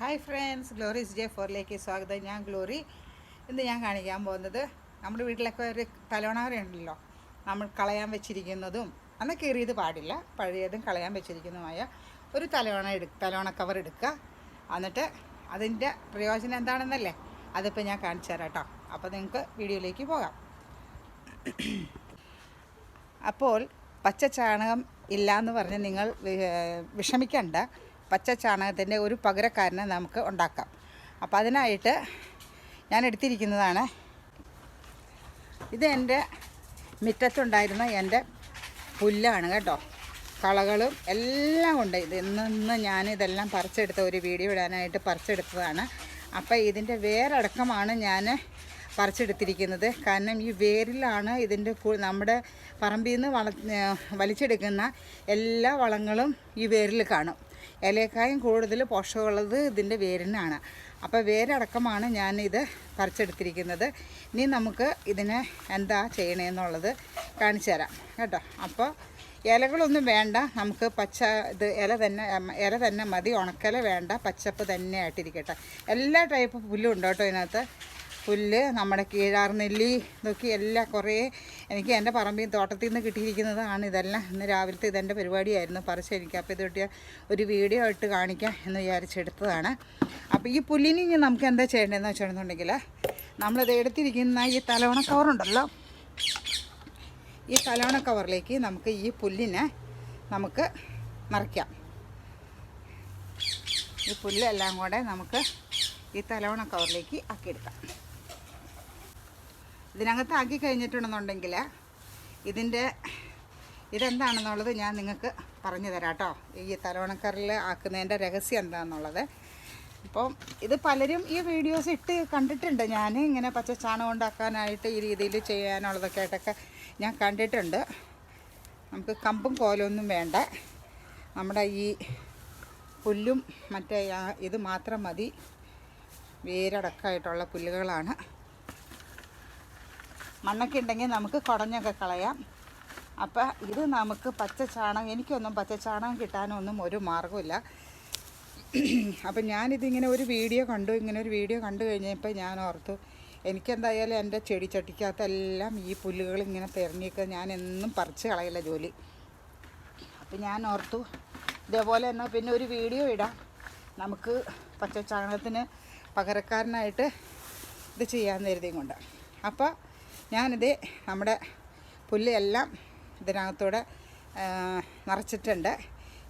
Hi friends Glory's J ഫോറിലേക്ക് സ്വാഗതം. ഞാൻ ഗ്ലോറി ഇന്ന് ഞാൻ കാണിക്കാൻ പോകുന്നത് നമ്മുടെ വീട്ടിലൊക്കെ ഒരു തലോണാറുണ്ടല്ലോ നമ്മൾ കളയാൻ വെച്ചിരിക്കുന്നതും അന്ന് കീറിയത് പാടില്ല പഴയതും കളയാൻ വെച്ചിരിക്കുന്നതുമായ ഒരു തലോണ എടു തലോണ കവർ എടുക്കുക. എന്നിട്ട് അതിന്റെ പ്രയോജനം എന്താണെന്നല്ലേ അതിപ്പോൾ ഞാൻ കാണിച്ചു തരാം കേട്ടോ. അപ്പോൾ നിങ്ങൾക്ക് വീഡിയോയിലേക്ക് പോകാം. അപ്പോൾ പച്ച ചാണകം ഇല്ല എന്ന് പറഞ്ഞ് നിങ്ങൾ വിഷമിക്കണ്ട. പച്ച ചാണകത്തിന്റെ ഒരു പകരക്കാരനെ നമുക്ക് ഉണ്ടാക്കാം. അപ്പോൾ അതിനായിട്ട് ഞാൻ എടുത്തിരിക്കുന്നതാണ്. ഇത് എന്റെ മുറ്റത്തുണ്ടായിരുന്ന എന്റെ പുല്ലാണ് കേട്ടോ. കളകളും എല്ലാം ഉണ്ട്. ഇത് ഇന്ന് ഞാൻ ഇതെല്ലാം പറിച്ചെടുത്ത ഒരു വീഡിയോ ഇടാനായിട്ട് പറിച്ചെടുത്തതാണ്. അപ്പോൾ ഇതിന്റെ വേരടക്കമാണ് ഞാൻ പറിച്ചെടുത്തിരിക്കുന്നത്. കാരണം ഈ വേരിലാണ് ഇതിന്റെ നമ്മുടെ പറമ്പിൽ നിന്ന് വള വലിച്ചെടുക്കുന്ന എല്ലാ വളങ്ങളും ഈ വേരിൽ കാണും. ഇലയേക്കായും കൂടുതൽ പോഷകമുള്ളത് ഇതിന്റെ വേരിനാണ്. അപ്പോൾ വേരടക്കമാണ് ഞാനിത് പറിച്ചെടുത്തിരിക്കുന്നത്. ഇനി നമുക്ക് ഇതിനെ എന്താ ചെയ്യണമെന്നുള്ളത് കാണിച്ചു തരാം കേട്ടോ. അപ്പോൾ ഇലകളൊന്നും വേണ്ട നമുക്ക് പച്ച ഇത് ഇല തന്നെ ഇല തന്നെ മതി. ഉണക്കല വേണ്ട പച്ചപ്പ് തന്നെ ആയിട്ടിരിക്കട്ടെ. എല്ലാ ടൈപ്പ് പുല്ലും ഉണ്ട് കേട്ടോ ഇതിനകത്ത്. പുല്ല് നമ്മുടെ കീഴാർനെല്ലി ഇതൊക്കെ എല്ലാം കുറേ എനിക്ക് എന്റെ പറമ്പിൽ തോട്ടത്തിൽ നിന്ന് കിട്ടിയിരിക്കുന്നതാണ് ഇതെല്ലാം. ഇന്ന് രാവിലത്തെ ഇതെന്റെ പരിപാടിയായിരുന്നു പറിച്ച് എനിക്ക്. അപ്പോൾ കിട്ടിയ ഒരു വീഡിയോ ആയിട്ട് കാണിക്കാം എന്ന് വിചാരിച്ചെടുത്തതാണ്. അപ്പോൾ ഈ പുല്ലിന് ഇനി നമുക്ക് എന്താ ചെയ്യേണ്ടതെന്ന് വെച്ചിട്ടുണ്ടെങ്കിൽ നമ്മളിത് എടുത്തിരിക്കുന്ന ഈ തലവണ കവറുണ്ടല്ലോ ഈ തലവണ കവറിലേക്ക് നമുക്ക് ഈ പുല്ലിനെ നമുക്ക് നിറയ്ക്കാം ഈ പുല്ലെല്ലാം കൂടെ നമുക്ക് ഈ തലവണ കവറിലേക്ക് ആക്കിയെടുക്കാം. ഇതിനകത്ത് ആക്കി കഴിഞ്ഞിട്ടുണ്ടെന്നുണ്ടെങ്കിൽ ഇതിന്റെ ഇതെന്താണെന്നുള്ളത് ഞാൻ നിങ്ങൾക്ക് പറഞ്ഞു തരാം കേട്ടോ. ഈ തലവണക്കറിൽ ആക്കുന്നതിന്റെ രഹസ്യം എന്താണെന്നുള്ളത്. അപ്പം ഇത് പലരും ഈ വീഡിയോസ് ഇട്ട് കണ്ടിട്ടുണ്ട്. ഞാൻ ഇങ്ങനെ പച്ച ചാണകം ഉണ്ടാക്കാനായിട്ട് ഈ രീതിയിൽ ചെയ്യാനുള്ളതൊക്കെ ആയിട്ടൊക്കെ ഞാൻ കണ്ടിട്ടുണ്ട്. നമുക്ക് കമ്പും കോലൊന്നും വേണ്ട. നമ്മുടെ ഈ പുല്ലും മറ്റേ ഇത് മാത്രം മതി. വേരടക്കമായിട്ടുള്ള പുല്ലുകളാണ്. മണ്ണൊക്കെ ഉണ്ടെങ്കിൽ നമുക്ക് കുടഞ്ഞൊക്കെ കളയാം. അപ്പം ഇത് നമുക്ക് പച്ച ചാണകം എനിക്കൊന്നും പച്ച ചാണകം കിട്ടാനൊന്നും ഒരു മാർഗമില്ല അപ്പം ഞാനിതിങ്ങനെ ഒരു വീഡിയോ കണ്ടു. ഇങ്ങനെ ഒരു വീഡിയോ കണ്ടു കഴിഞ്ഞപ്പോൾ ഞാൻ ഓർത്തു എനിക്കെന്തായാലും എന്റെ ചെടിച്ചട്ടിക്കകത്തെല്ലാം ഈ പുല്ലുകൾ ഇങ്ങനെ തിരഞ്ഞിട്ട് ഞാൻ എന്നും പറിച്ച് കളയില്ല ജോലി. അപ്പം ഞാൻ ഓർത്തു ഇതേപോലെ തന്നെ പിന്നെ ഒരു വീഡിയോ ഇടാം. നമുക്ക് പച്ച ചാണകത്തിന് പകരക്കാരനായിട്ട് ഇത് ചെയ്യാൻ നേരത്തെയും കൊണ്ട്. അപ്പോൾ ഞാനിത് നമ്മുടെ പുല്ലെല്ലാം ഇതിനകത്തൂടെ നിറച്ചിട്ടുണ്ട്.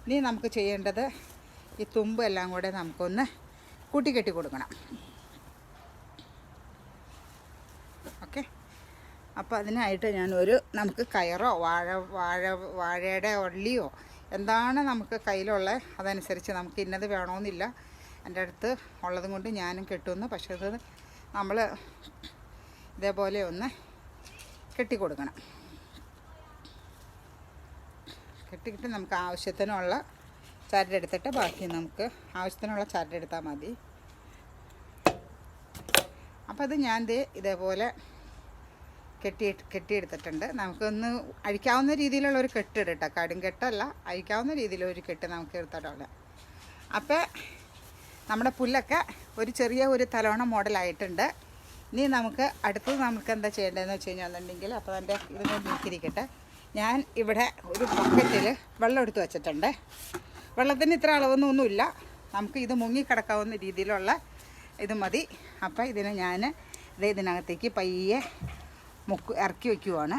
ഇനി നമുക്ക് ചെയ്യേണ്ടത് ഈ തുമ്പ് എല്ലാം കൂടെ നമുക്കൊന്ന് കൂട്ടിക്കെട്ടി കൊടുക്കണം. ഓക്കെ. അപ്പോൾ അതിനായിട്ട് ഞാനൊരു നമുക്ക് കയറോ വാഴ വാഴ വാഴയുടെ ഉള്ളിയോ എന്താണ് നമുക്ക് കയ്യിലുള്ള അതനുസരിച്ച് നമുക്ക് ഇന്നത് വേണമെന്നില്ല എന്റെ അടുത്ത് ഉള്ളതും കൊണ്ട് ഞാനും കെട്ടുമെന്ന് പക്ഷേ അത് നമ്മൾ ഇതേപോലെ ഒന്ന് കെട്ടിക്കൊടുക്കണം. കെട്ടിയിട്ട് നമുക്ക് ആവശ്യത്തിനുള്ള ചരടെടുത്തിട്ട് ബാക്കി നമുക്ക് ആവശ്യത്തിനുള്ള ചരടെടുത്താൽ മതി. അപ്പോൾ അത് ഞാൻ ദേ ഇതേപോലെ കെട്ടി കെട്ടിയെടുത്തിട്ടുണ്ട്. നമുക്കൊന്ന് അഴിക്കാവുന്ന രീതിയിലുള്ള ഒരു കെട്ട് ഇടട്ടോ കടും കെട്ടല്ല അഴിക്കാവുന്ന രീതിയിലൊരു കെട്ട് നമുക്ക് എടുത്തിട്ടുണ്ട്. അപ്പോൾ നമ്മുടെ പുല്ലൊക്കെ ഒരു ചെറിയ ഒരു തലോണ മോഡലായിട്ടുണ്ട്. ഇനി നമുക്ക് അടുത്തത് നമുക്ക് എന്താ ചെയ്യേണ്ടതെന്ന് വെച്ച് കഴിഞ്ഞാൽ അപ്പോൾ എന്റെ ഇത് നീക്കിയിരിക്കട്ടെ. ഞാൻ ഇവിടെ ഒരു ബക്കറ്റിൽ വെള്ളം എടുത്ത് വെച്ചിട്ടുണ്ട്. വെള്ളത്തിന് ഇത്ര അളവൊന്നും ഒന്നുമില്ല നമുക്ക് ഇത് മുങ്ങിക്കിടക്കാവുന്ന രീതിയിലുള്ള ഇത് മതി. അപ്പോൾ ഇതിനെ ഞാൻ ഇത് ഇതിനകത്തേക്ക് പയ്യെ മുക്ക് ഇറക്കി വയ്ക്കുവാണ്.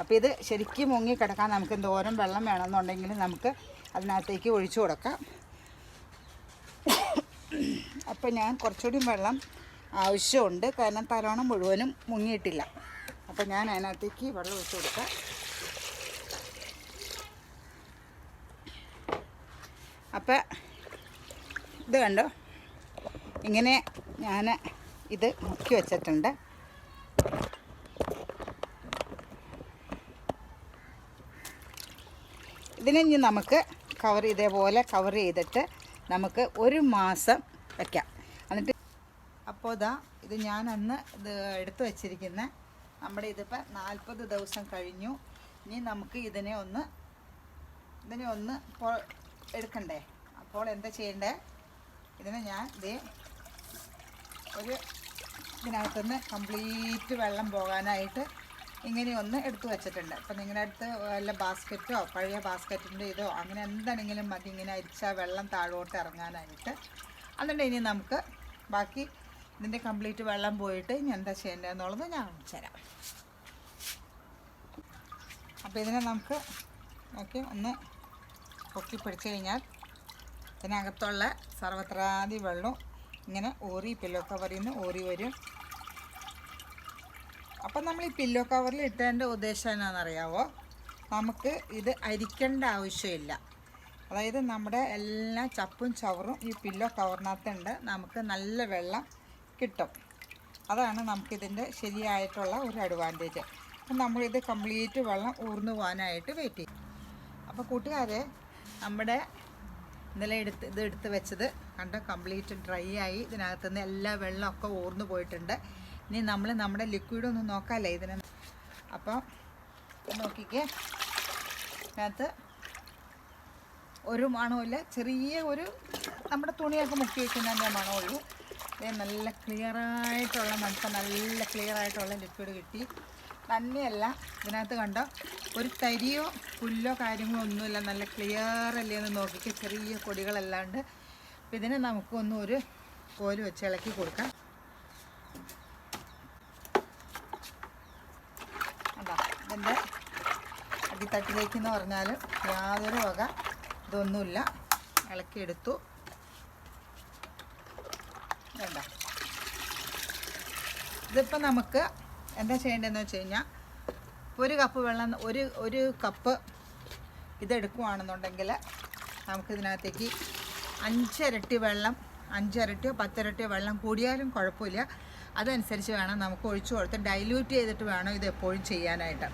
അപ്പോൾ ഇത് ശരിക്കും മുങ്ങി കിടക്കാൻ നമുക്ക് എന്തോരം വെള്ളം വേണമെന്നുണ്ടെങ്കിൽ നമുക്ക് അതിനകത്തേക്ക് ഒഴിച്ചു കൊടുക്കാം. അപ്പോൾ ഞാൻ കുറച്ചുകൂടി വെള്ളം ആവശ്യമുണ്ട്. കാരണം തലോണം മുഴുവനും മുങ്ങിയിട്ടില്ല. അപ്പോൾ ഞാൻ അതിനകത്തേക്ക് വെള്ളം ഒഴിച്ചു കൊടുക്കാം. അപ്പം ഇത് കണ്ടോ? ഇങ്ങനെ ഞാൻ ഇത് മുക്കി വച്ചിട്ടുണ്ട്. ഇതിനെ ഇനി നമുക്ക് കവർ ഇതേപോലെ കവർ ചെയ്തിട്ട് നമുക്ക് ഒരു മാസം വയ്ക്കാം എന്നിട്ട് അപ്പോൾ ഇതാ ഇത് ഞാൻ അന്ന് ഇത് എടുത്തു വച്ചിരിക്കുന്ന. നമ്മുടെ ഇതിപ്പോൾ നാൽപ്പത് ദിവസം കഴിഞ്ഞു. ഇനി നമുക്ക് ഇതിനെ ഒന്ന് ഇതിനെ ഒന്ന് എടുക്കണ്ടേ? അപ്പോൾ എന്താ ചെയ്യണ്ടേ? ഇതിനെ ഞാൻ ഇത് ഒരു ഇതിനകത്തുനിന്ന് കംപ്ലീറ്റ് വെള്ളം പോകാനായിട്ട് ഇങ്ങനെ ഒന്ന് എടുത്തു വെച്ചിട്ടുണ്ട്. അപ്പം നിങ്ങളുടെ അടുത്ത് വല്ല ബാസ്ക്കറ്റോ പഴയ ബാസ്ക്കറ്റിന്റെ ഇതോ അങ്ങനെ എന്താണെങ്കിലും മതി ഇങ്ങനെ അരിച്ചാൽ വെള്ളം താഴോട്ട് ഇറങ്ങാനായിട്ട്. അതുകൊണ്ട് ഇനി നമുക്ക് ബാക്കി ഇതിന്റെ കംപ്ലീറ്റ് വെള്ളം പോയിട്ട് ഇനി എന്താ ചെയ്യേണ്ടതെന്നുള്ളത് ഞാൻ കാണിച്ചു തരാം. അപ്പോൾ ഇതിനെ നമുക്ക് നോക്കി ഒന്ന് പൊക്കി പിടിച്ചു കഴിഞ്ഞാൽ ഇതിനകത്തുള്ള സർവത്രാതി വെള്ളം ഇങ്ങനെ ഓറി പില്ലോ കവറിൽ നിന്ന് ഓറി വരും. അപ്പം നമ്മൾ ഈ പില്ലോ കവറിൽ ഇട്ടതിന്റെ ഉദ്ദേശം എന്നാണെന്നറിയാവോ നമുക്ക് ഇത് അരിക്കേണ്ട ആവശ്യമില്ല. അതായത് നമ്മുടെ എല്ലാ ചപ്പും ചവറും ഈ പില്ലോ കവറിനകത്തുണ്ട് നമുക്ക് നല്ല വെള്ളം കിട്ടും. അതാണ് നമുക്കിതിന്റെ ശരിയായിട്ടുള്ള ഒരു അഡ്വാന്റേജ് അപ്പം നമ്മളിത് കംപ്ലീറ്റ് വെള്ളം ഊർന്നു പോകാനായിട്ട് വെയിറ്റ് ചെയ്യും. അപ്പോൾ കൂട്ടുകാരെ നമ്മുടെ ഇന്നലെ എടുത്ത് ഇത് എടുത്ത് വെച്ചത് കണ്ട? കംപ്ലീറ്റ് ഡ്രൈ ആയി. ഇതിനകത്തുനിന്ന് എല്ലാ വെള്ളമൊക്കെ ഊർന്നു പോയിട്ടുണ്ട്. ഇനി നമ്മൾ നമ്മുടെ ലിക്വിഡ് ഒന്ന് നോക്കാമല്ലേ ഇതിന്? അപ്പം നോക്കിക്കേ. ഇതിനകത്ത് ഒരു മണമില്ല ചെറിയ ഒരു നമ്മുടെ തുണിയൊക്കെ മുക്കി വയ്ക്കുന്നതിന്റെ മണമുള്ളൂ നല്ല ക്ലിയറായിട്ടുള്ള നമുക്ക് നല്ല ക്ലിയറായിട്ടുള്ള ലിക്വിഡ് കിട്ടി. തന്നെയല്ല ഇതിനകത്ത് കണ്ടോ? ഒരു തരിയോ പുല്ലോ കാര്യങ്ങളോ ഒന്നുമില്ല. നല്ല ക്ലിയർ അല്ലേ എന്ന് നോക്കിക്ക് ചെറിയ പൊടികളല്ലാണ്ട്. അപ്പം ഇതിനെ നമുക്കൊന്നും ഒരു കോൽ വെച്ച് ഇളക്കി കൊടുക്കാം. അതാ ഇതിന്റെ അടിത്തട്ടിലേക്ക് എന്ന് പറഞ്ഞാൽ യാതൊരു വക ഇതൊന്നുമില്ല. ഇളക്കിയെടുത്തു. വേണ്ട. ഇതിപ്പോൾ നമുക്ക് എന്താ ചെയ്യേണ്ടതെന്ന് വെച്ച് കഴിഞ്ഞാൽ ഒരു കപ്പ് വെള്ളം ഒരു ഒരു കപ്പ് ഇതെടുക്കുവാണെന്നുണ്ടെങ്കിൽ നമുക്കിതിനകത്തേക്ക് അഞ്ചരട്ടി വെള്ളം അഞ്ചരട്ടിയോ പത്തിരട്ടിയോ വെള്ളം കൂടിയാലും കുഴപ്പമില്ല. അതനുസരിച്ച് വേണം നമുക്ക് ഒഴിച്ചു കൊടുത്ത് ഡൈല്യൂട്ട് ചെയ്തിട്ട് വേണം ഇത് എപ്പോഴും ചെയ്യാനായിട്ട്.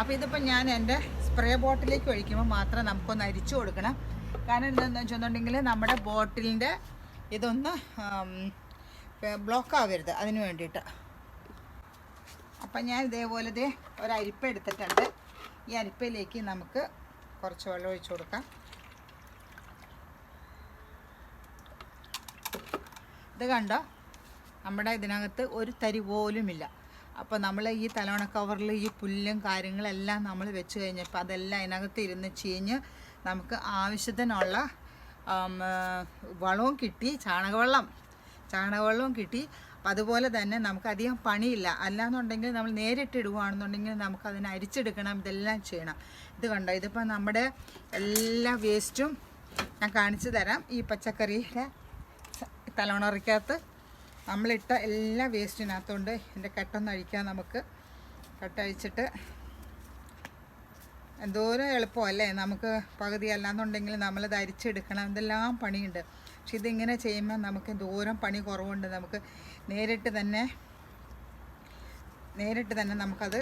അപ്പോൾ ഇതിപ്പോൾ ഞാൻ എന്റെ സ്പ്രേ ബോട്ടിലേക്ക് ഒഴിക്കുമ്പോൾ മാത്രം നമുക്കൊന്ന് അരിച്ചു കൊടുക്കണം. കാരണം എന്താണെന്ന് വെച്ചിട്ടുണ്ടെങ്കിൽ നമ്മുടെ ബോട്ടിലിന്റെ ഇതൊന്ന് ബ്ലോക്ക് ആവരുത് അതിന് വേണ്ടിയിട്ട്. അപ്പം ഞാൻ ഇതേപോലെ ദേ ഒരു അരിപ്പ എടുത്തിട്ടുണ്ട്. ഈ അരിപ്പയിലേക്ക് നമുക്ക് കുറച്ച് വെള്ളം ഒഴിച്ചു കൊടുക്കാം. ഇത് കണ്ടോ? നമ്മുടെ ഇതിനകത്ത് ഒരു തരി പോലുമില്ല. അപ്പോൾ നമ്മൾ ഈ തലോണ കവറിൽ ഈ പുല്ലും കാര്യങ്ങളെല്ലാം നമ്മൾ വെച്ച് കഴിഞ്ഞപ്പോൾ അതെല്ലാം അതിനകത്ത് ഇരുന്ന് ചീഞ്ഞ് നമുക്ക് ആവശ്യത്തിനുള്ള വളവും കിട്ടി ചാണകവെള്ളം. ചാണകവെള്ളവും കിട്ടി. അതുപോലെ തന്നെ നമുക്കധികം പണിയില്ല. അല്ലാന്നുണ്ടെങ്കിൽ നമ്മൾ നേരിട്ട് ഇടുകയാണെന്നുണ്ടെങ്കിൽ നമുക്ക് അതിനെ അരിച്ചെടുക്കണം. ഇതെല്ലാം ചെയ്യണം. ഇത് കണ്ടോ? ഇതിപ്പോൾ നമ്മുടെ എല്ലാ വേസ്റ്റും ഞാൻ കാണിച്ചു തരാം. ഈ പച്ചക്കറിയുടെ തലമുണറിക്കകത്ത് നമ്മളിട്ട എല്ലാ വേസ്റ്റിനകത്തുണ്ട്. എന്റെ കെട്ടൊന്നഴിക്കാം നമുക്ക്. കെട്ടഴിച്ചിട്ട് എന്തോരം എളുപ്പമല്ലേ നമുക്ക് പകുതി അല്ലാന്നുണ്ടെങ്കിൽ നമ്മൾ ധരിച്ചെടുക്കണം എന്തെല്ലാം പണിയുണ്ട്. പക്ഷെ ഇതിങ്ങനെ ചെയ്യുമ്പോൾ നമുക്ക് ദൂരം പണി കുറവുണ്ട്. നമുക്ക് നേരിട്ട് തന്നെ നേരിട്ട് തന്നെ നമുക്കത്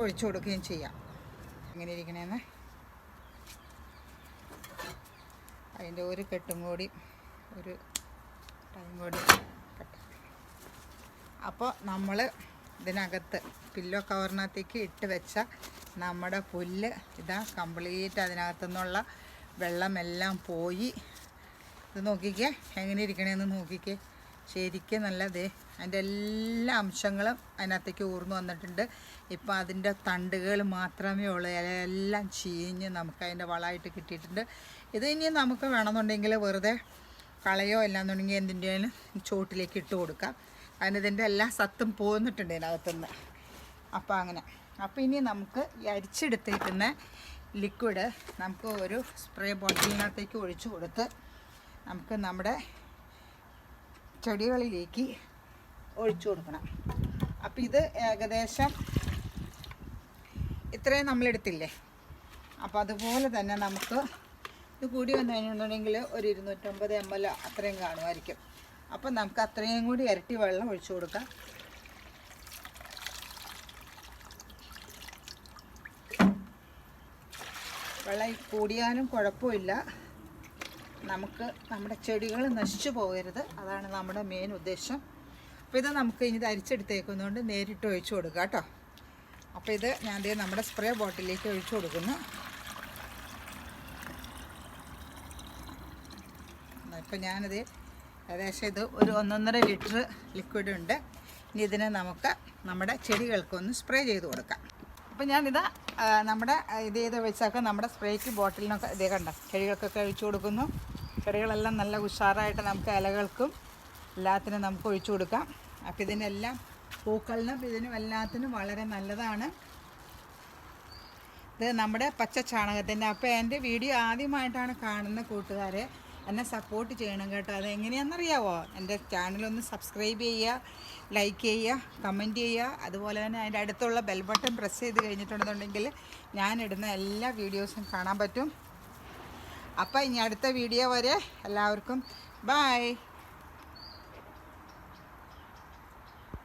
ഒഴിച്ചു കൊടുക്കുകയും ചെയ്യാം. ഇങ്ങനെ ഇരിക്കണേന്ന്. അതിന്റെ ഒരു കെട്ടും കൂടി ഒരു ടൈം കൂടി അപ്പോൾ നമ്മൾ ഇതിനകത്ത് പില്ലോ കവറിനകത്തേക്ക് ഇട്ട് വെച്ച നമ്മുടെ പുല്ല് ഇതാ കംപ്ലീറ്റ് അതിനകത്തു നിന്നുള്ള വെള്ളമെല്ലാം പോയി. ഇത് നോക്കിക്കേ എങ്ങനെ ഇരിക്കണേന്ന് നോക്കിക്കേ. ശരിക്കും നല്ലതേ അതിന്റെ എല്ലാ അംശങ്ങളും അതിനകത്തേക്ക് ഊർന്നു വന്നിട്ടുണ്ട്. ഇപ്പം അതിന്റെ തണ്ടുകൾ മാത്രമേ ഉള്ളൂ ഇലയെല്ലാം ചീഞ്ഞ് നമുക്ക് അതിന്റെ വളമായിട്ട് കിട്ടിയിട്ടുണ്ട്. ഇത് ഇനി നമുക്ക് വേണമെന്നുണ്ടെങ്കിൽ വെറുതെ കളയോ അല്ലാന്നുണ്ടെങ്കിൽ എന്തിന്റെയും ചോട്ടിലേക്ക് ഇട്ട് കൊടുക്കാം. അതിന് ഇതിന്റെ എല്ലാ സത്തും പോന്നിട്ടുണ്ട് ഇതിനകത്തുനിന്ന്. അപ്പോൾ അങ്ങനെ. അപ്പോൾ ഇനി നമുക്ക് ഈ അരിച്ചെടുത്തേക്കുന്ന ലിക്വിഡ് നമുക്ക് ഒരു സ്പ്രേ ബോട്ടിലിനകത്തേക്ക് ഒഴിച്ചു കൊടുത്ത് നമുക്ക് നമ്മുടെ ചെടികളിലേക്ക് ഒഴിച്ചു കൊടുക്കണം. അപ്പോൾ ഇത് ഏകദേശം ഇത്രയും നമ്മളെടുത്തില്ലേ അപ്പോൾ അതുപോലെ തന്നെ നമുക്ക് ഇത് കൂടി വന്നു കഴിഞ്ഞിട്ടുണ്ടെങ്കിൽ ഒരു ഇരുന്നൂറ്റമ്പത് എം എൽ അത്രയും കാണുമായിരിക്കും. അപ്പം നമുക്ക് അത്രയും കൂടി ഇരട്ടി വെള്ളം ഒഴിച്ചു കൊടുക്കാം. വെള്ളം കൂടിയാലും കുഴപ്പമില്ല. നമുക്ക് നമ്മുടെ ചെടികൾ നശിച്ചു പോകരുത്. അതാണ് നമ്മുടെ മെയിൻ ഉദ്ദേശം. അപ്പോൾ ഇത് നമുക്ക് ഇനി അരിച്ചെടുത്തേക്കുന്നതുകൊണ്ട് നേരിട്ട് ഒഴിച്ചു കൊടുക്കുക കേട്ടോ. അപ്പോൾ ഇത് ഞാൻ ദേ നമ്മുടെ സ്പ്രേ ബോട്ടിലേക്ക് ഒഴിച്ചു കൊടുക്കുന്നു. ഇപ്പം ഞാനിത് ഏകദേശം ഇത് ഒരു ഒന്നൊന്നര ലിറ്റർ ലിക്വിഡ് ഉണ്ട്. ഇനി ഇതിനെ നമുക്ക് നമ്മുടെ ചെടികൾക്കൊന്ന് സ്പ്രേ ചെയ്ത് കൊടുക്കാം. അപ്പോൾ ഞാനിത് നമ്മുടെ ഇത് ചെയ്ത് വെച്ചൊക്കെ നമ്മുടെ സ്പ്രേക്ക് ബോട്ടിലിനൊക്കെ ഇതേ കണ്ട? ചെടികൾക്കൊക്കെ ഒഴിച്ചു കൊടുക്കുന്നു. ചെടികളെല്ലാം നല്ല ഉഷാറായിട്ട് നമുക്ക് ഇലകൾക്കും എല്ലാത്തിനും നമുക്ക് ഒഴിച്ചു കൊടുക്കാം. അപ്പോൾ ഇതിനെല്ലാം പൂക്കളിനും ഇതിനും എല്ലാത്തിനും വളരെ നല്ലതാണ്. ഇത് നമ്മുടെ പച്ച ചാണകത്തിന്റെ അപ്പോൾ എന്റെ വീഡിയോ ആദ്യമായിട്ടാണ് കാണുന്ന കൂട്ടുകാരെ എന്നെ സപ്പോർട്ട് ചെയ്യണം കേട്ടോ. അത് എങ്ങനെയാണെന്നറിയാവോ? എന്റെ ചാനലൊന്ന് സബ്സ്ക്രൈബ് ചെയ്യുക ലൈക്ക് ചെയ്യുക കമന്റ് ചെയ്യുക. അതുപോലെ തന്നെ അതിന്റെ അടുത്തുള്ള ബെൽ ബട്ടൺ പ്രസ് ചെയ്ത് കഴിഞ്ഞിട്ടുണ്ടെന്നുണ്ടെങ്കിൽ ഞാനിടുന്ന എല്ലാ വീഡിയോസും കാണാൻ പറ്റും. അപ്പോൾ ഇനി അടുത്ത വീഡിയോ വരെ എല്ലാവർക്കും ബായ്